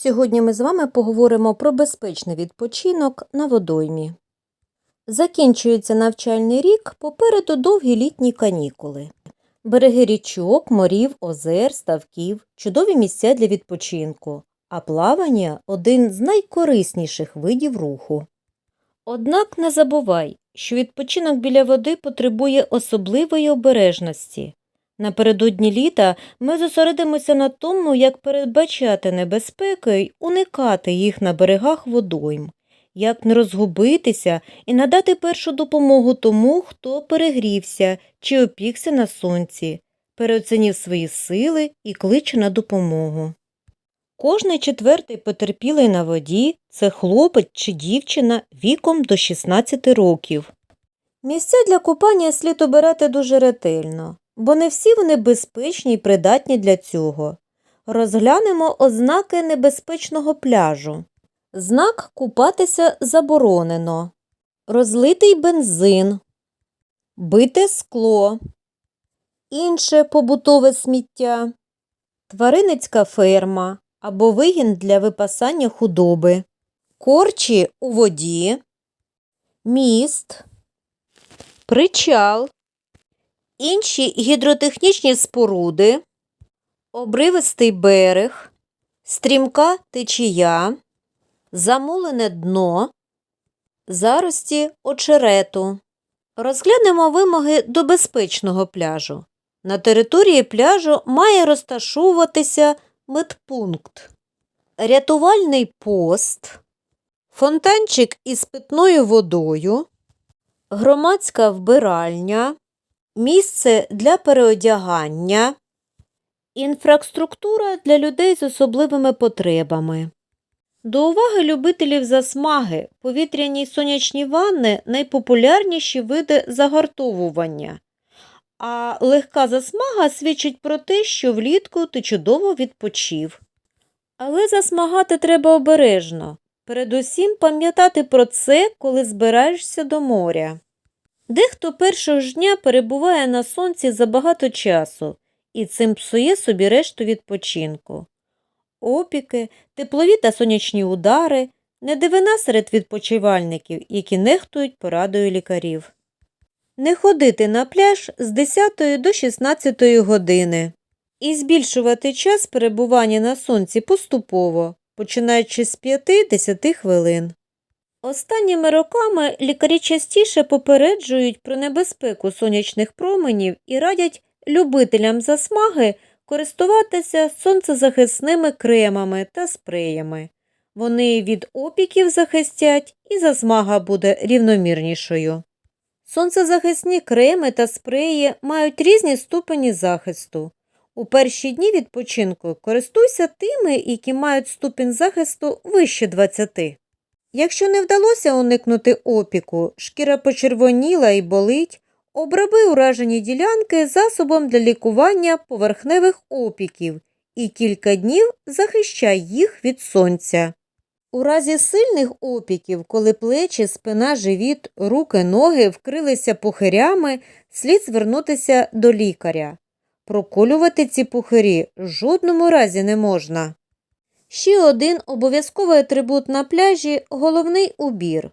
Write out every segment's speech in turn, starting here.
Сьогодні ми з вами поговоримо про безпечний відпочинок на водоймі. Закінчується навчальний рік, попереду довгі літні канікули. Береги річок, морів, озер, ставків чудові місця для відпочинку, а плавання один з найкорисніших видів руху. Однак не забувай, що відпочинок біля води потребує особливої обережності. Напередодні літа ми зосередимося на тому, як передбачати небезпеки й уникати їх на берегах водойм, як не розгубитися і надати першу допомогу тому, хто перегрівся чи опікся на сонці, переоцінив свої сили і кличе на допомогу. Кожний четвертий потерпілий на воді це хлопець чи дівчина віком до 16 років. Місця для купання слід обирати дуже ретельно, бо не всі вони безпечні і придатні для цього. Розглянемо ознаки небезпечного пляжу. Знак купатися заборонено. Розлитий бензин, бите скло, інше побутове сміття, тваринницька ферма або вигін для випасання худоби, корчі у воді, міст, причал, інші гідротехнічні споруди, обривистий берег, стрімка течія, замулене дно, зарості очерету. Розглянемо вимоги до безпечного пляжу. На території пляжу має розташовуватися медпункт, рятувальний пост, фонтанчик із питною водою, громадська вбиральня, місце для переодягання, інфраструктура для людей з особливими потребами. До уваги любителів засмаги повітряні й сонячні ванни найпопулярніші види загартовування. А легка засмага свідчить про те, що влітку ти чудово відпочив. Але засмагати треба обережно. Передусім пам'ятати про це, коли збираєшся до моря. Дехто першого ж дня перебуває на сонці забагато часу і цим псує собі решту відпочинку. Опіки, теплові та сонячні удари не дивина серед відпочивальників, які нехтують порадою лікарів. Не ходити на пляж з 10 до 16 години і збільшувати час перебування на сонці поступово, починаючи з 5-10 хвилин. Останніми роками лікарі частіше попереджують про небезпеку сонячних променів і радять любителям засмаги користуватися сонцезахисними кремами та спреями. Вони від опіків захистять і засмага буде рівномірнішою. Сонцезахисні креми та спреї мають різні ступені захисту. У перші дні відпочинку користуйся тими, які мають ступінь захисту вище 20. Якщо не вдалося уникнути опіку, шкіра почервоніла і болить, оброби уражені ділянки засобом для лікування поверхневих опіків і кілька днів захищай їх від сонця. У разі сильних опіків, коли плечі, спина, живіт, руки, ноги вкрилися пухирями, слід звернутися до лікаря. Проколювати ці пухирі в жодному разі не можна. Ще один обов'язковий атрибут на пляжі головний убір.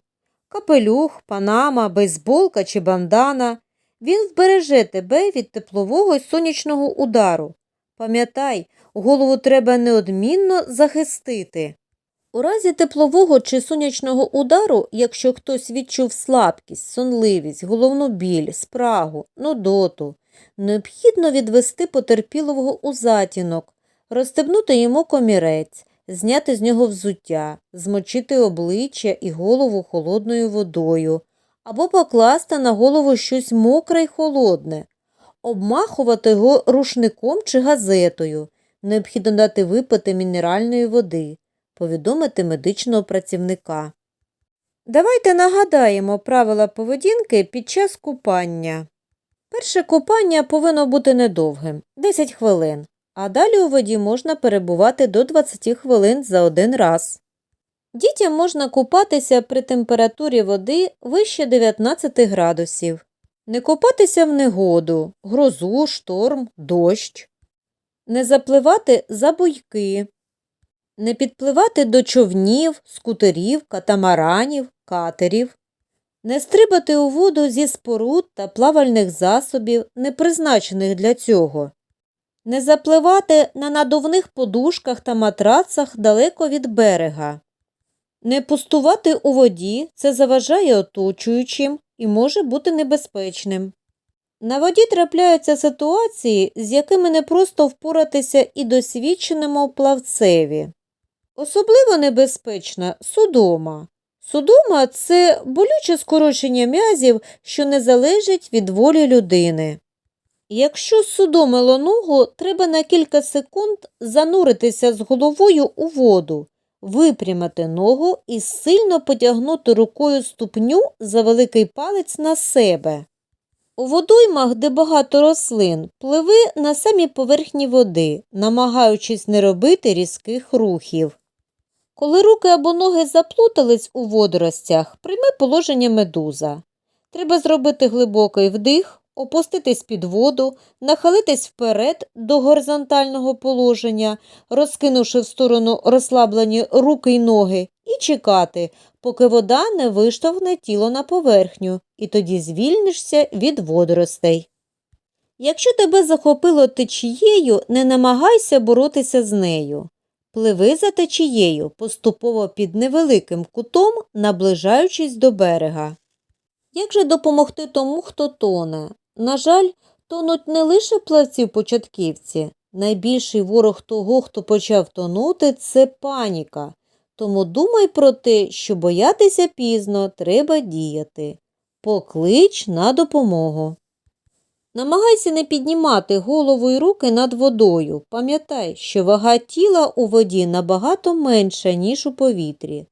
Капелюх, панама, бейсболка чи бандана. Він вбереже тебе від теплового й сонячного удару. Пам'ятай, голову треба неодмінно захистити. У разі теплового чи сонячного удару, якщо хтось відчув слабкість, сонливість, головну біль, спрагу, нудоту, необхідно відвести потерпілого у затінок, розстебнути йому комірець, зняти з нього взуття, змочити обличчя і голову холодною водою, або покласти на голову щось мокре й холодне, обмахувати його рушником чи газетою, необхідно дати випити мінеральної води, повідомити медичного працівника. Давайте нагадаємо правила поведінки під час купання. Перше купання повинно бути недовгим 10 хвилин, а далі у воді можна перебувати до 20 хвилин за один раз. Дітям можна купатися при температурі води вище 19 градусів. Не купатися в негоду, грозу, шторм, дощ. Не запливати за буйки. Не підпливати до човнів, скутерів, катамаранів, катерів. Не стрибати у воду зі споруд та плавальних засобів, не призначених для цього. Не запливати на надувних подушках та матрацах далеко від берега. Не пустувати у воді це заважає оточуючим і може бути небезпечним. На воді трапляються ситуації, з якими не просто впоратися і досвідченому плавцеві. Особливо небезпечна судома. Судома це болюче скорочення м'язів, що не залежить від волі людини. Якщо судомило ногу, треба на кілька секунд зануритися з головою у воду, випрямити ногу і сильно потягнути рукою ступню за великий палець на себе. У водоймах, де багато рослин, пливи на самій поверхні води, намагаючись не робити різких рухів. Коли руки або ноги заплутались у водоростях, прийми положення медуза. Треба зробити глибокий вдих, опуститись під воду, нахилитись вперед до горизонтального положення, розкинувши в сторону розслаблені руки й ноги, і чекати, поки вода не виштовхне тіло на поверхню, і тоді звільнишся від водоростей. Якщо тебе захопило течією, не намагайся боротися з нею. Пливи за течією, поступово під невеликим кутом, наближаючись до берега. Як же допомогти тому, хто тоне? На жаль, тонуть не лише плавці-початківці. Найбільший ворог того, хто почав тонути, це паніка. Тому думай про те, що боятися пізно треба діяти. Поклич на допомогу. Намагайся не піднімати голову і руки над водою. Пам'ятай, що вага тіла у воді набагато менша, ніж у повітрі.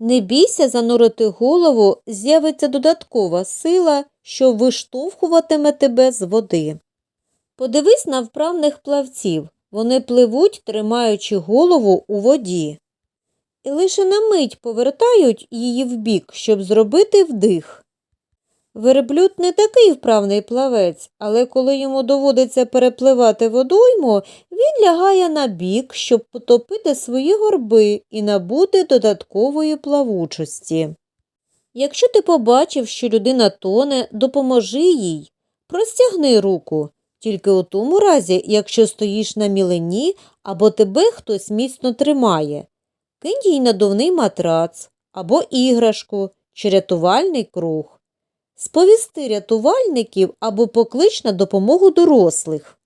Не бійся занурити голову, з'явиться додаткова сила, що виштовхуватиме тебе з води. Подивись на вправних плавців. Вони пливуть, тримаючи голову у воді. І лише на мить повертають її вбік, щоб зробити вдих. Верблюд не такий вправний плавець, але коли йому доводиться перепливати водойму, він лягає на бік, щоб потопити свої горби і набути додаткової плавучості. Якщо ти побачив, що людина тоне, допоможи їй. Простягни руку, тільки у тому разі, якщо стоїш на мілені або тебе хтось міцно тримає. Кинь їй надувний матрац або іграшку чи рятувальний круг. Сповісти рятувальників або поклич на допомогу дорослих.